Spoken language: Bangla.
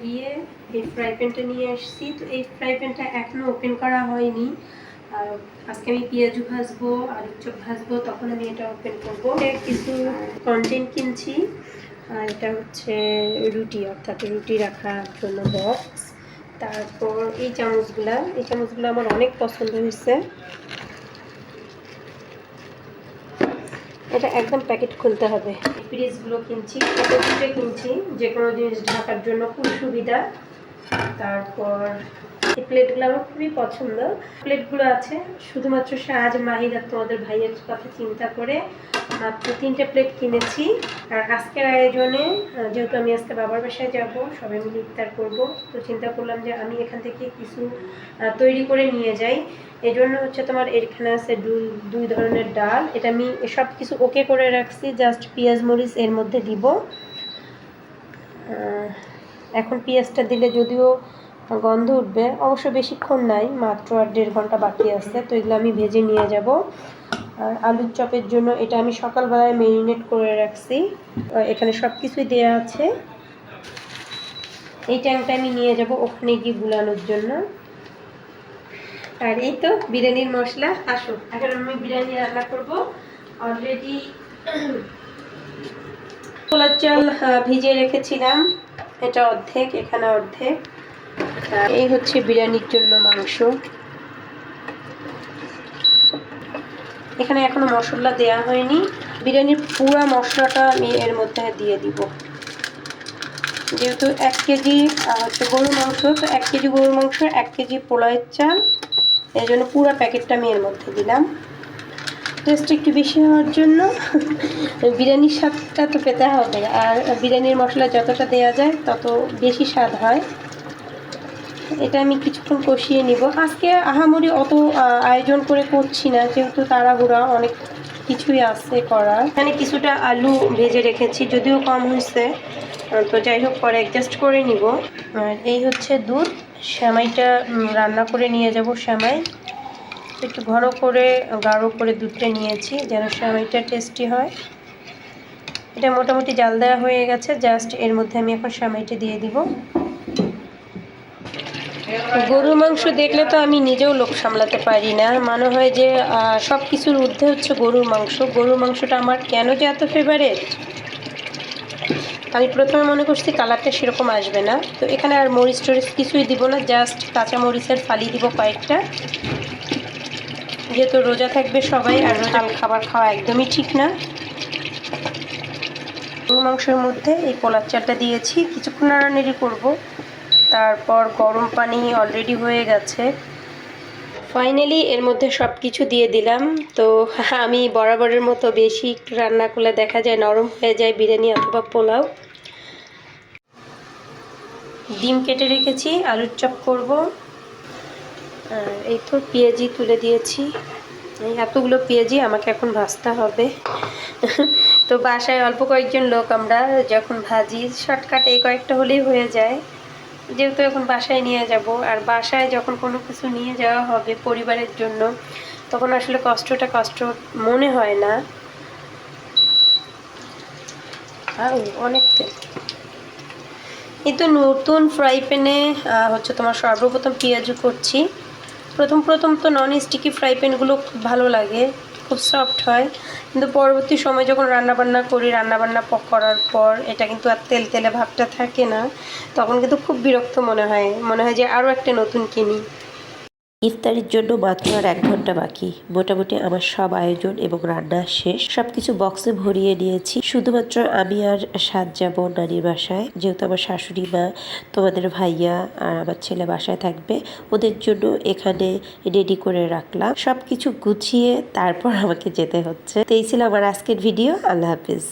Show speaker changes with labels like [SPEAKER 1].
[SPEAKER 1] গিয়ে এই ফ্রাই প্যানটা নিয়ে এসেছি তো এই ফ্রাই প্যানটা এখনও ওপেন করা হয়নি। আজকে আমি পেঁয়াজু ভাজবো, আলুর চপ ভাজবো, তখন আমি এটা ওপেন করব। কিছু কন্টেন্ট কিনছি। আর এটা হচ্ছে রুটি, অর্থাৎ রুটি রাখার জন্য বক্স তারপর এই চামচগুলা, এই চামচগুলো আমার অনেক পছন্দ হয়েছে। এটা একদম প্যাকেট খুলতে হবে। পিরিজগুলো কিনছি কিনছি যে কোনো জিনিস ঢাকার জন্য খুব সুবিধা। তারপর এই প্লেটগুলো আমার খুবই পছন্দ। প্লেটগুলো আছে, শুধুমাত্র সাজ মাহিদ আর তোমাদের ভাইয়ের কথা চিন্তা করে মাত্র তিনটে প্লেট কিনেছি। আর আজকের আয়োজনে যেহেতু আমি আজকে বাবার বাসায় যাব, সবাই মিলে ইফতার করব, তো চিন্তা করলাম যে আমি এখান থেকে কিছু তৈরি করে নিয়ে যাই। এই জন্য হচ্ছে তোমার এখানে আছে দুই দুই ধরনের ডাল। এটা আমি সব কিছু ওকে করে রাখছি, জাস্ট পেঁয়াজ মরিচ এর মধ্যে দিব। এখন পেঁয়াজটা দিলে যদিও গন্ধ উঠবে। অবশ্য বেশিক্ষণ নাই, মাত্র আর দেড় ঘণ্টা বাকি আছে, তো এগুলো আমি ভেজে নিয়ে যাব। আর আলুর চপের জন্য এটা আমি সকালবেলায় মেরিনেট করে রাখছি। এখানে সব কিছুই দেওয়া আছে। এই ট্যাংটা আমি নিয়ে যাব ওখানে গিয়ে গুলানোর জন্য। আর এই তো বিরিয়ানির মশলা, আসো। এখন আমি বিরিয়ানি রান্না করব। অলরেডি ছোলার চাল ভিজিয়ে রেখেছিলাম। এটা অর্ধেক, এখানে অর্ধেক। এই হচ্ছে বিরিয়ানির জন্য মাংস। এখানে এখনও মশলা দেয়া হয়নি। বিরিয়ানির পুরো মশলাটা আমি এর মধ্যে দিয়ে দিব। যেহেতু এক কেজি হচ্ছে গরুর মাংস, তো এক কেজি গরুর মাংস, এক কেজি পোলাওয়ের চাল, এই জন্য পুরো প্যাকেটটা আমি এর মধ্যে দিলাম। টেস্ট একটু বেশি হওয়ার জন্য বিরিয়ানির স্বাদটা তো পেতে হবে। আর বিরিয়ানির মশলা যতটা দেওয়া যায়, তত বেশি স্বাদ হয়। এটা আমি কিছুক্ষণ কষিয়ে নিব। আজকে আহামরি অত আয়োজন করে করছি না, যেহেতু তাড়াহুড়া, অনেক কিছুই আছে করা এখানে কিছুটা আলু ভেজে রেখেছি, যদিও কম হয়েছে তো যাই হোক, পরে অ্যাডজাস্ট করে নিব। আর এই হচ্ছে দুধ। শ্যামাইটা রান্না করে নিয়ে যাব সেমাই একটু ঘন করে, গাঢ় করে দুধটা নিয়েছি, যেন সেমাইটা টেস্টি হয়। এটা মোটামুটি জাল দেওয়া হয়ে গেছে জাস্ট এর মধ্যে আমি এখন শ্যামাইটা দিয়ে দিব। গরুর মাংস দেখলে তো আমি নিজেও লোক সামলাতে পারি না। মনে হয় যে সব কিছুর ঊর্ধ্বে হচ্ছে গরুর মাংস। গরুর মাংসটা আমার কেন যে এত ফেভারেট আমি প্রথমে মনে করছি কালারটা সেরকম আসবে না। তো এখানে আর মরিচ টরিচ কিছুই দিব না, জাস্ট কাঁচা মরিচের ফালি দিব কয়েকটা। যেহেতু রোজা থাকবে সবাই, আর রোজাল খাবার খাওয়া একদমই ঠিক না। গরুর মাংসের মধ্যে এই পোলার চালটা দিয়েছি। কিছুক্ষণ নাড়ানাড়ি করব। তারপর গরম পানি অলরেডি হয়ে গেছে। ফাইনালি এর মধ্যে সব কিছু দিয়ে দিলাম। তো আমি বরাবরের মতো বেশি রান্না করলে দেখা যায় নরম হয়ে যায় বিরিয়ানি অথবা পোলাও। ডিম কেটে রেখেছি, আলুর চপ করব। এই তো পেঁয়াজি তুলে দিয়েছি। এতগুলো পেঁয়াজি আমাকে এখন ভাজতে হবে। তো বাসায় অল্প কয়েকজন লোক আমরা, যখন ভাজি, শর্টকাট এই কয়েকটা হলেই হয়ে যায়। যেহেতু এখন বাসায় নিয়ে যাব, আর বাসায় যখন কোনো কিছু নিয়ে যাওয়া হবে পরিবারের জন্য, তখন আসলে কষ্টটা কষ্ট মনে হয় না। অনেক এই তো নতুন ফ্রাই প্যানে হচ্ছে তোমার সর্বপ্রথম পেঁয়াজু করছি। প্রথম প্রথম তো নন স্টিকি ফ্রাই প্যানগুলো খুব ভালো লাগে। খুব সফট হয়। কিন্তু পরবর্তী সময় যখন রান্নাবান্না করি, রান্নাবান্না করার পর এটা কিন্তু আর তেল তেলে ভাবটা থাকে না, তখন কিন্তু খুব বিরক্ত মনে হয়। মনে হয় যে আরও একটা নতুন কিনি।
[SPEAKER 2] ইফতারির জন্য মাত্র আর এক ঘণ্টা বাকি। মোটামুটি আমার সব আয়োজন এবং রান্না শেষ। সবকিছু বক্সে ভরিয়ে নিয়েছি। শুধুমাত্র আমি আর সাত যাব নানির বাসায়। যেহেতু আমার শাশুড়ি মা, তোমাদের ভাইয়া আর আমার ছেলে বাসায় থাকবে, ওদের জন্য এখানে রেডি করে রাখলাম। সবকিছু গুছিয়ে তারপর আমাকে যেতে হচ্ছে। তো এই ছিল আমার আজকের ভিডিও আল্লাহ হাফিজ।